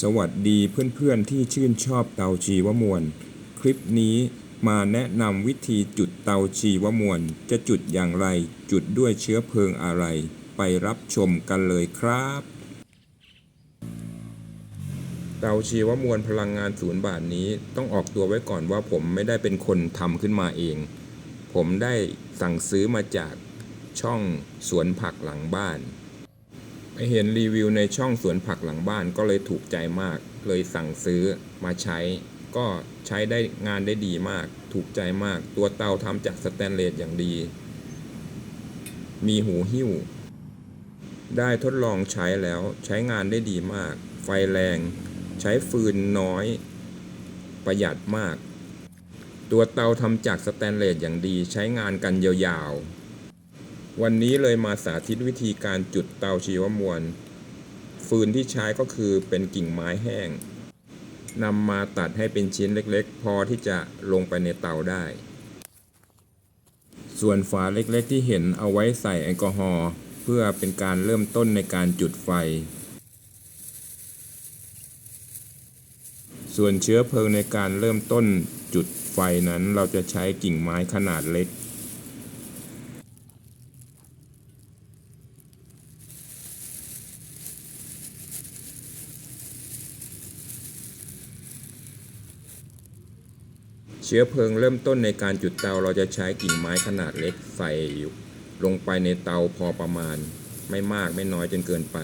สวัสดีเพื่อนๆที่ชื่นชอบเตาชีวมวล คลิปนี้มาแนะนำวิธีจุดเตาชีวมวล จะจุดอย่างไร จุดด้วยเชื้อเพลิงอะไร ไปรับชมกันเลยครับ เตาชีวมวลพลังงานศูนย์บาทนี้ต้องออกตัวไว้ก่อนว่าผมไม่ได้เป็นคนทำขึ้นมาเอง ผมได้สั่งซื้อมาจากช่องสวนผักหลังบ้าน ไปเห็นรีวิวในช่องสวนผักหลังบ้านก็เลยถูกใจมาก เลยสั่งซื้อมาใช้ ก็ใช้ได้งานได้ดีมาก ถูกใจมาก ตัวเตาทำจากสแตนเลสอย่างดี มีหูหิ้ว ได้ทดลองใช้แล้วใช้งานได้ดีมาก ไฟแรง ใช้ฟืนน้อย ประหยัดมาก ตัวเตาทำจากสแตนเลสอย่างดี ใช้งานกันยาวๆ วันนี้เลยมาสาธิตวิธีการจุดเตาชีวมวล ฟืนที่ใช้ก็คือเป็นกิ่งไม้แห้งนำมาตัดให้เป็นชิ้นเล็กๆ พอที่จะลงไปในเตาได้ ส่วนฝาเล็กๆ ที่เห็นเอาไว้ใส่แอลกอฮอล์เพื่อเป็นการเริ่มต้นในการจุดไฟ ส่วนเชื้อเพลิงในการเริ่มต้นจุดไฟนั้นเราจะใช้กิ่งไม้ขนาดเล็ก ชื้อเพลิงเริ่มต้นในการจุดเตาเราจะใช้กิ่งไม้ขนาดเล็กใส่ลงไปในเตาพอประมาณ ไม่มากไม่น้อยจนเกินไป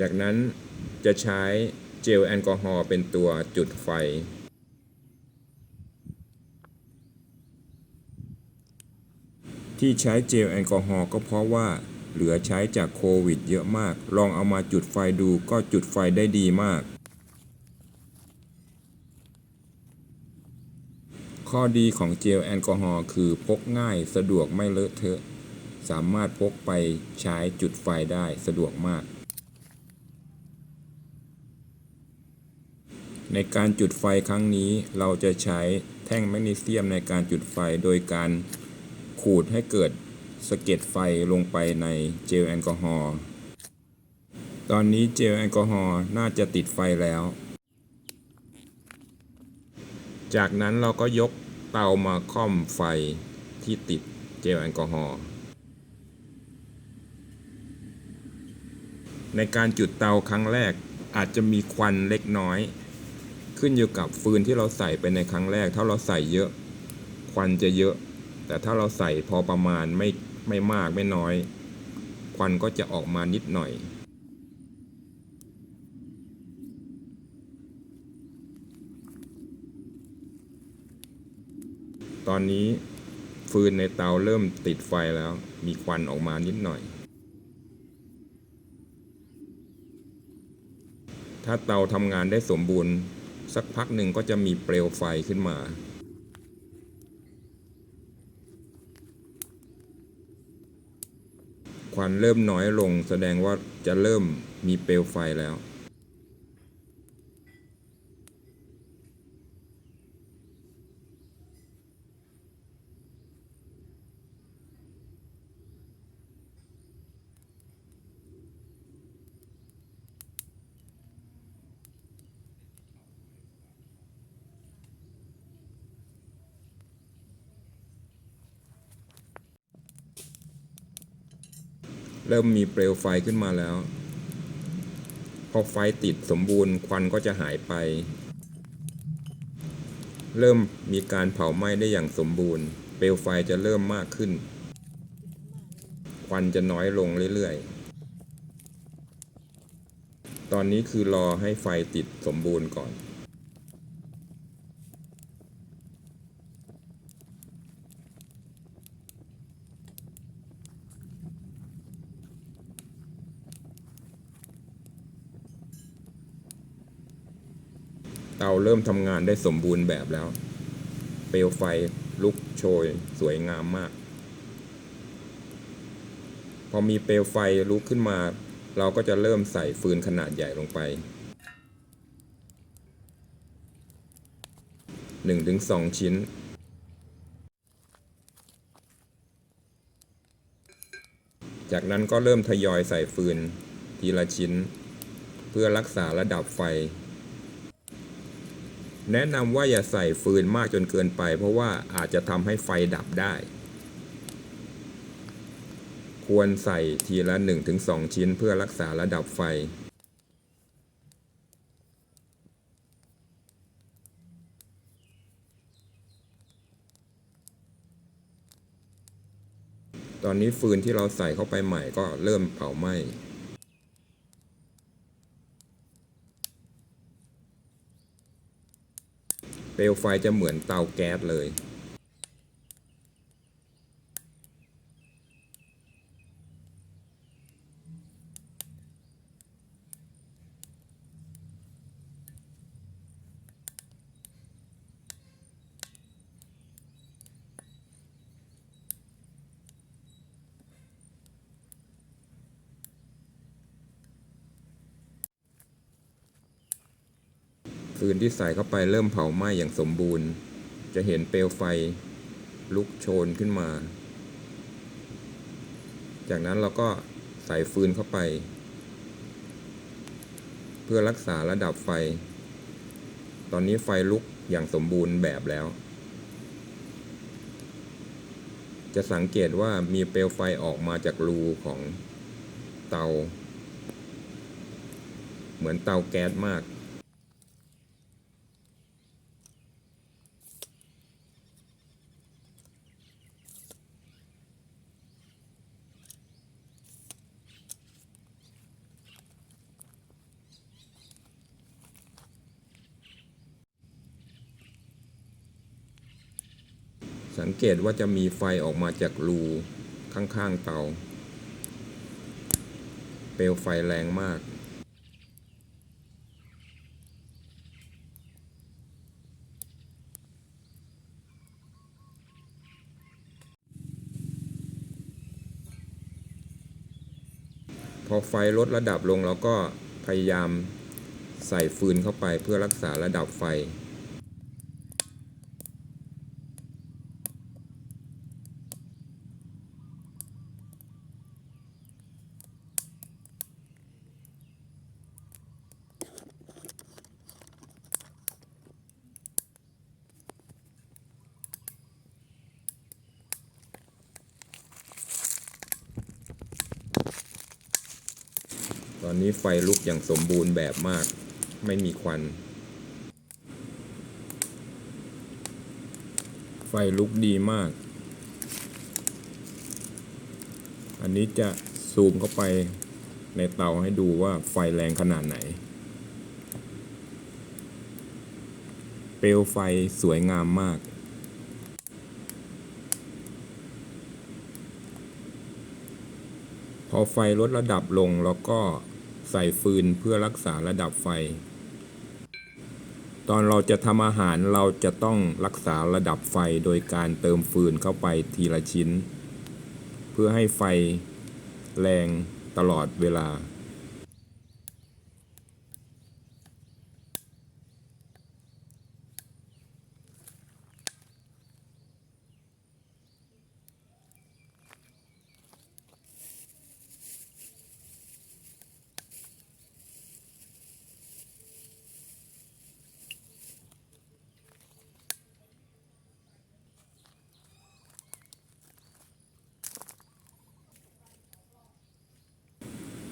จากนั้นจะใช้ เจลแอลกอฮอล์เป็นตัวจุดไฟ ที่ใช้เจลแอลกอฮอล์ก็เพราะว่าเหลือใช้จากโควิดเยอะมาก ลองเอามาจุดไฟดูก็จุดไฟได้ดีมาก ข้อดีของเจลแอลกอฮอล์คือพกง่ายสะดวกไม่เลอะเทอะ สามารถพกไปใช้จุดไฟได้สะดวกมาก ในการจุดไฟครั้งนี้เราจะใช้แท่งแมกนีเซียมในการจุดไฟโดยการขูดให้เกิดสะเก็ดไฟลงไปในเจลแอลกอฮอล์ตอนนี้เจลแอลกอฮอล์น่าจะติดไฟแล้ว จากนั้นเราก็ยกเตามาค่อมไฟที่ติดเจลแอลกอฮอล์ในการจุดเตาครั้งแรกอาจจะมีควันเล็กน้อย ขึ้นอยู่กับฟืนที่เราใส่ไปในครั้งแรก ถ้าเราใส่เยอะควันจะเยอะ แต่ถ้าเราใส่พอประมาณไม่ไม่มากไม่น้อย ควันก็จะออกมานิดหน่อยตอนนี้ฟืนในเตาเริ่มติดไฟแล้ว มีควันออกมานิดหน่อย ถ้าเตาทำงานได้สมบูรณ์ สักพักหนึ่งก็จะมีเปลวไฟขึ้นมา ควันเริ่มน้อยลงแสดงว่าจะเริ่มมีเปลวไฟแล้ว เริ่มมีเปลวไฟขึ้นมาแล้ว พอไฟติดสมบูรณ์ควันก็จะหายไป เริ่มมีการเผาไหม้ได้อย่างสมบูรณ์ เปลวไฟจะเริ่มมากขึ้น ควันจะน้อยลงเรื่อยๆ ตอนนี้คือรอให้ไฟติดสมบูรณ์ก่อน เริ่มทำงานได้สมบูรณ์แบบแล้ว เปลวไฟลุกโชยสวยงามมาก พอมีเปลวไฟลุกขึ้นมา เราก็จะเริ่มใส่ฟืนขนาดใหญ่ลงไป 1-2 ชิ้นจากนั้นก็เริ่มทยอยใส่ฟืนทีละชิ้น เพื่อรักษาระดับไฟ แนะนำว่าอย่าใส่ฟืนมากจนเกินไป เพราะว่าอาจจะทำให้ไฟดับได้ ควรใส่ทีละ 1-2 ชิ้นเพื่อรักษาระดับไฟตอนนี้ฟืนที่เราใส่เข้าไปใหม่ก็เริ่มเผาไหม้ เปลวไฟจะเหมือนเตาแก๊สเลย ฟืนที่ใส่เข้าไปเริ่มเผาไหม้อย่างสมบูรณ์ จะเห็นเปลวไฟลุกโชนขึ้นมา จากนั้นเราก็ใส่ฟืนเข้าไป เพื่อรักษาระดับไฟ ตอนนี้ไฟลุกอย่างสมบูรณ์แบบแล้ว จะสังเกตว่ามีเปลวไฟออกมาจากรูของเตา เหมือนเตาแก๊สมาก สัง เกตว่าจะมีไฟออกมาจากรูข้างๆเตา เปลวไฟแรงมาก พอไฟลดระดับลงเราก็พยายามใส่ฟืนเข้าไปเพื่อรักษาระดับไฟ ตอนนี้ไฟลุกอย่างสมบูรณ์แบบมาก ไม่มีควัน ไฟลุกดีมาก อันนี้จะซูมเข้าไปในเตาให้ดูว่าไฟแรงขนาดไหน เปลวไฟสวยงามมากพอไฟลดระดับลงแล้วก็ ใส่ฟืนเพื่อรักษาระดับไฟ ตอนเราจะทำอาหารเราจะต้องรักษาระดับไฟโดยการเติมฟืนเข้าไปทีละชิ้น เพื่อให้ไฟแรงตลอดเวลา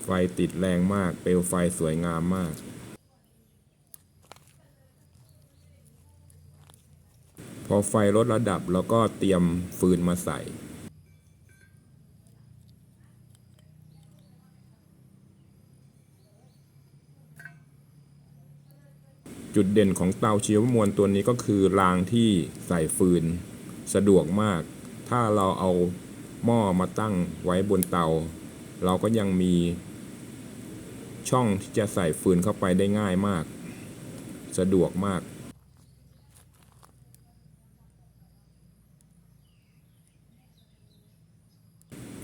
ไฟติดแรงมาก เปลวไฟสวยงามมาก พอไฟลดระดับแล้วก็เตรียมฟืนมาใส่จุดเด่นของเตาชีวมวลตัวนี้ก็คือรางที่ใส่ฟืน สะดวกมาก ถ้าเราเอาหม้อมาตั้งไว้บนเตา เราก็ยังมี ช่องที่จะใส่ฟืนเข้าไปได้ง่ายมาก สะดวกมาก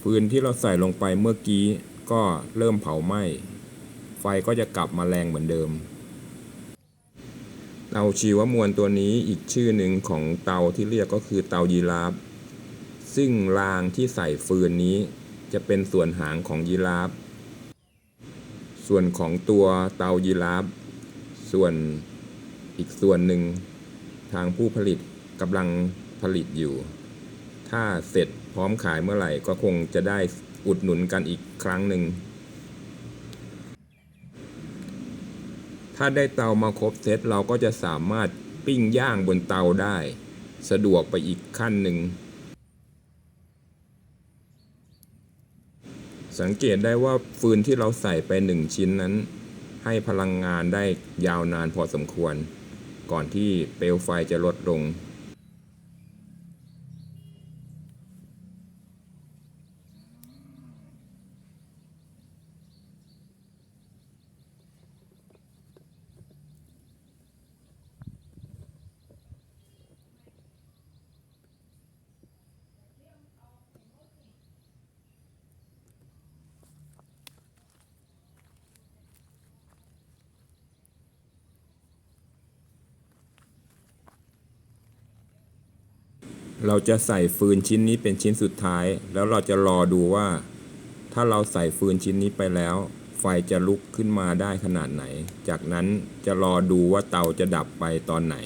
ฟืนที่เราใส่ลงไปเมื่อกี้ก็เริ่มเผาไหม้ ไฟก็จะกลับมาแรงเหมือนเดิม เตาชีวมวลตัวนี้อีกชื่อหนึ่งของเตาที่เรียกก็คือเตายีราฟ ซึ่งรางที่ใส่ฟืนนี้จะเป็นส่วนหางของยีราฟ ส่วนของตัวเตายีราฟส่วนอีกส่วนหนึ่งทางผู้ผลิตกำลังผลิตอยู่ ถ้าเสร็จพร้อมขายเมื่อไหร่ก็คงจะได้อุดหนุนกันอีกครั้งหนึ่ง ถ้าได้เตามาครบเซตเราก็จะสามารถปิ้งย่างบนเตาได้ สะดวกไปอีกขั้นหนึ่ง สังเกตได้ว่าฟืนที่เราใส่ไปหนึ่งชิ้นนั้น ให้พลังงานได้ยาวนานพอสมควร ก่อนที่เปลวไฟจะลดลง เราจะใส่ฟืนชิ้นนี้เป็นชิ้นสุดท้าย แล้วเราจะรอดูว่า ถ้าเราใส่ฟืนชิ้นนี้ไปแล้ว ไฟจะลุกขึ้นมาได้ขนาดไหน จากนั้นจะรอดูว่าเตาจะดับไปตอนไหน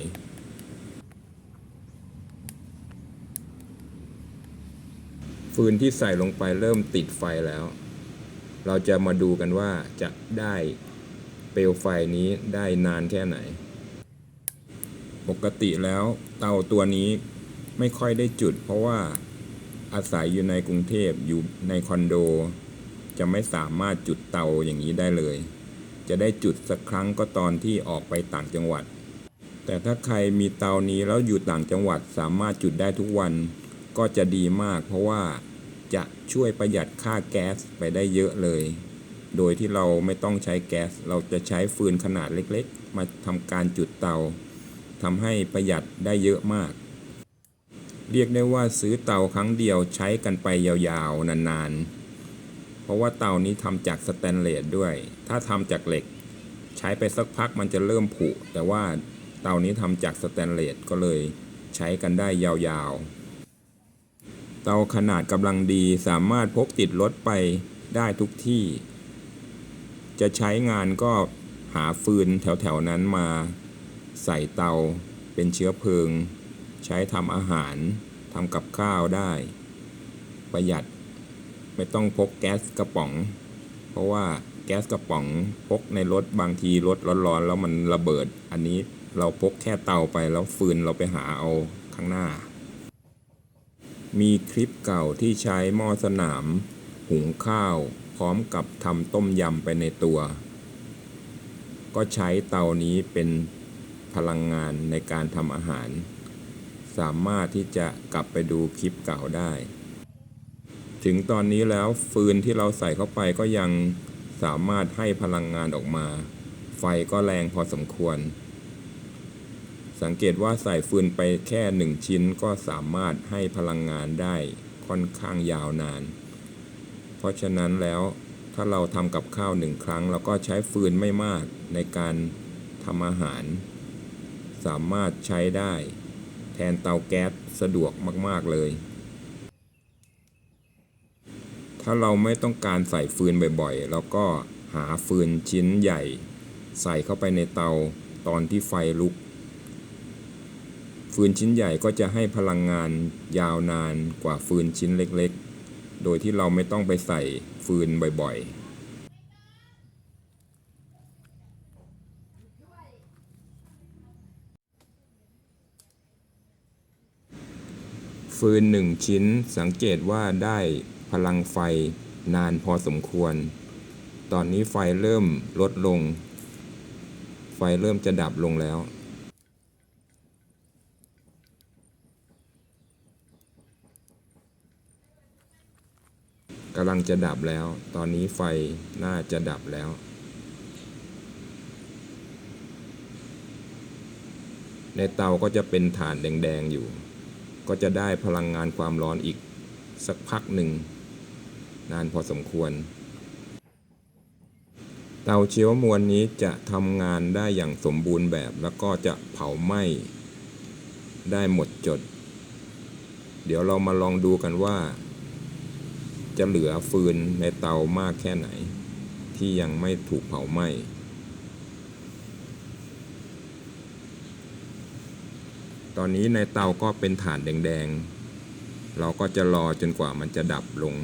ฟืนที่ใส่ลงไปเริ่มติดไฟแล้ว เราจะมาดูกันว่าจะได้เปลวไฟนี้ได้นานแค่ไหน ปกติแล้วเตาตัวนี้ ไม่ค่อยได้จุด เพราะว่าอาศัยอยู่ในกรุงเทพอยู่ในคอนโด จะไม่สามารถจุดเตาอย่างนี้ได้เลย จะได้จุดสักครั้งก็ตอนที่ออกไปต่างจังหวัด แต่ถ้าใครมีเตานี้แล้วอยู่ต่างจังหวัดสามารถจุดได้ทุกวัน ก็จะดีมาก เพราะว่าจะช่วยประหยัดค่าแก๊สไปได้เยอะเลย โดยที่เราไม่ต้องใช้แก๊ส เราจะใช้ฟืนขนาดเล็กๆ มาทำการจุดเตาทำให้ประหยัดได้เยอะมาก เรียกได้ว่าซื้อเตาครั้งเดียวใช้กันไปยาวๆ นานๆ เพราะว่าเตานี้ทำจากสแตนเลสด้วย ถ้าทำจากเหล็ก ใช้ไปสักพักมันจะเริ่มผุ แต่ว่าเตานี้ทำจากสแตนเลสก็เลยใช้กันได้ยาวๆ เตาขนาดกำลังดีสามารถพกติดรถไปได้ทุกที่ จะใช้งานก็หาฟืนแถวๆนั้นมา ใส่เตาเป็นเชื้อเพลิง ใช้ทำอาหารทำกับข้าวได้ ประหยัดไม่ต้องพกแก๊สกระป๋อง เพราะว่าแก๊สกระป๋องพกในรถบางทีรถร้อนๆ แล้วมันระเบิด อันนี้เราพกแค่เตาไปแล้วฟืนเราไปหาเอาข้างหน้า มีคลิปเก่าที่ใช้หม้อสนาม หุงข้าว พร้อมกับทำต้มยำไปในตัว ก็ใช้เตานี้เป็นพลังงานในการทำอาหาร สามารถที่จะกลับไปดูคลิปเก่าได้ ถึงตอนนี้แล้วฟืนที่เราใส่เข้าไปก็ยังสามารถให้พลังงานออกมา ไฟก็แรงพอสมควร สังเกตว่าใส่ฟืนไปแค่หนึ่งชิ้นก็สามารถให้พลังงานได้ค่อนข้างยาวนาน เพราะฉะนั้นแล้วถ้าเราทำกับข้าวหนึ่งครั้ง เราก็ใช้ฟืนไม่มากในการทำอาหาร สามารถใช้ได้ แทนเตาแก๊สสะดวกมาก ๆ เลย ถ้าเราไม่ต้องการใส่ฟืนบ่อยๆ เราก็หาฟืนชิ้นใหญ่ ใส่เข้าไปในเตาตอนที่ไฟลุก ฟืนชิ้นใหญ่ก็จะให้พลังงานยาวนานกว่าฟืนชิ้นเล็กๆ โดยที่เราไม่ต้องไปใส่ฟืนบ่อยๆ ฟืนหนึ่งชิ้นสังเกตว่าได้พลังไฟนานพอสมควร ตอนนี้ไฟเริ่มลดลง ไฟเริ่มจะดับลงแล้ว กำลังจะดับแล้ว ตอนนี้ไฟน่าจะดับแล้วในเตาก็จะเป็นถ่านแดง ๆ อยู่ ก็จะได้พลังงานความร้อนอีกสักพักหนึ่ง นานพอสมควร เตาชีวมวลนี้จะทำงานได้อย่างสมบูรณ์แบบ แล้วก็จะเผาไหม้ได้หมดจด เดี๋ยวเรามาลองดูกันว่า จะเหลือฟืนในเตามากแค่ไหน ที่ยังไม่ถูกเผาไหม้ ตอนนี้ในเตาก็เป็นฐานแดงๆ เราก็จะรอจนกว่ามันจะดับลง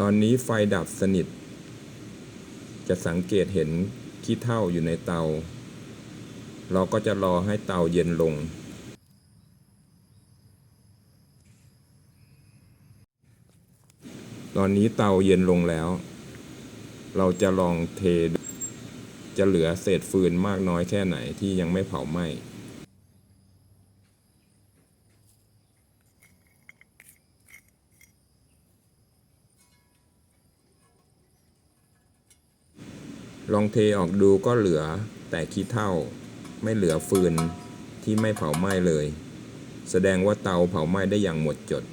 ตอนนี้ไฟดับสนิท จะสังเกตเห็นขี้เถ้าอยู่ในเตา เราก็จะรอให้เตาเย็นลง ตอนนี้เตาเย็นลงแล้ว เราจะลองเท จะเหลือเศษฟืนมากน้อยแค่ไหนที่ยังไม่เผาไหม้ ลองเทออกดูก็เหลือแต่ขี้เถ้าไม่เหลือฟืนที่ไม่เผาไหม้เลย แสดงว่าเตาเผาไหม้ได้อย่างหมดจด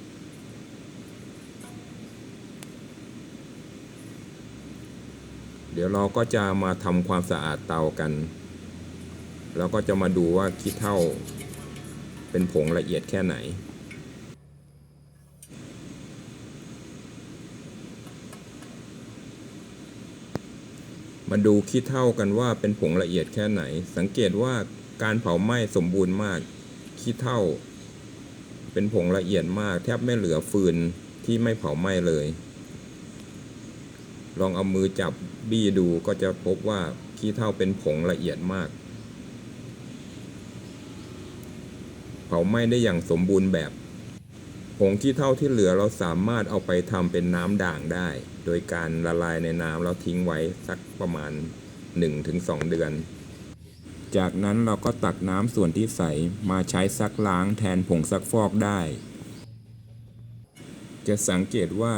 เดี๋ยวเราก็จะมาทำความสะอาดเตากัน แล้วก็จะมาดูว่าขี้เถ้าเป็นผงละเอียดแค่ไหน มาดูขี้เท่ากันว่าเป็นผงละเอียดแค่ไหน สังเกตว่าการเผาไหม้สมบูรณ์มาก ขี้เท่า เป็นผงละเอียดมาก แทบไม่เหลือฟืนที่ไม่เผาไหม้เลย ลองเอามือจับบี้ดูก็จะพบว่าขี้เท่าเป็นผงละเอียดมาก เผาไหม้ได้อย่างสมบูรณ์แบบ ผงขี้เท่าที่เหลือเราสามารถเอาไปทำเป็นน้ำด่างได้ โดยการละลายในน้ำแล้วทิ้งไว้สัก ประมาณ 1-2 เดือน จากนั้นเราก็ตักน้ำส่วนที่ใสมาใช้ซักล้างแทนผงซักฟอกได้ จะสังเกตว่า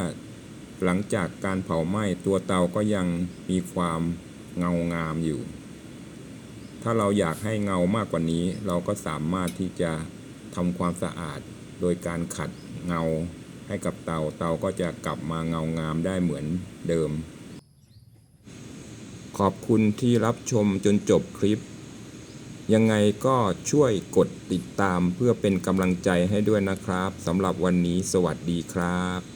หลังจากการเผาไหม้ตัวเตาก็ยังมีความเงางามอยู่ ถ้าเราอยากให้เงามากกว่านี้ เราก็สามารถที่จะทำความสะอาดโดยการขัดเงาให้กับเตาเตาก็จะกลับมาเงางามได้เหมือนเดิม ขอบคุณที่รับชมจนจบคลิป ยังไงก็ช่วยกดติดตามเพื่อเป็นกำลังใจให้ด้วยนะครับสำหรับวันนี้สวัสดีครับ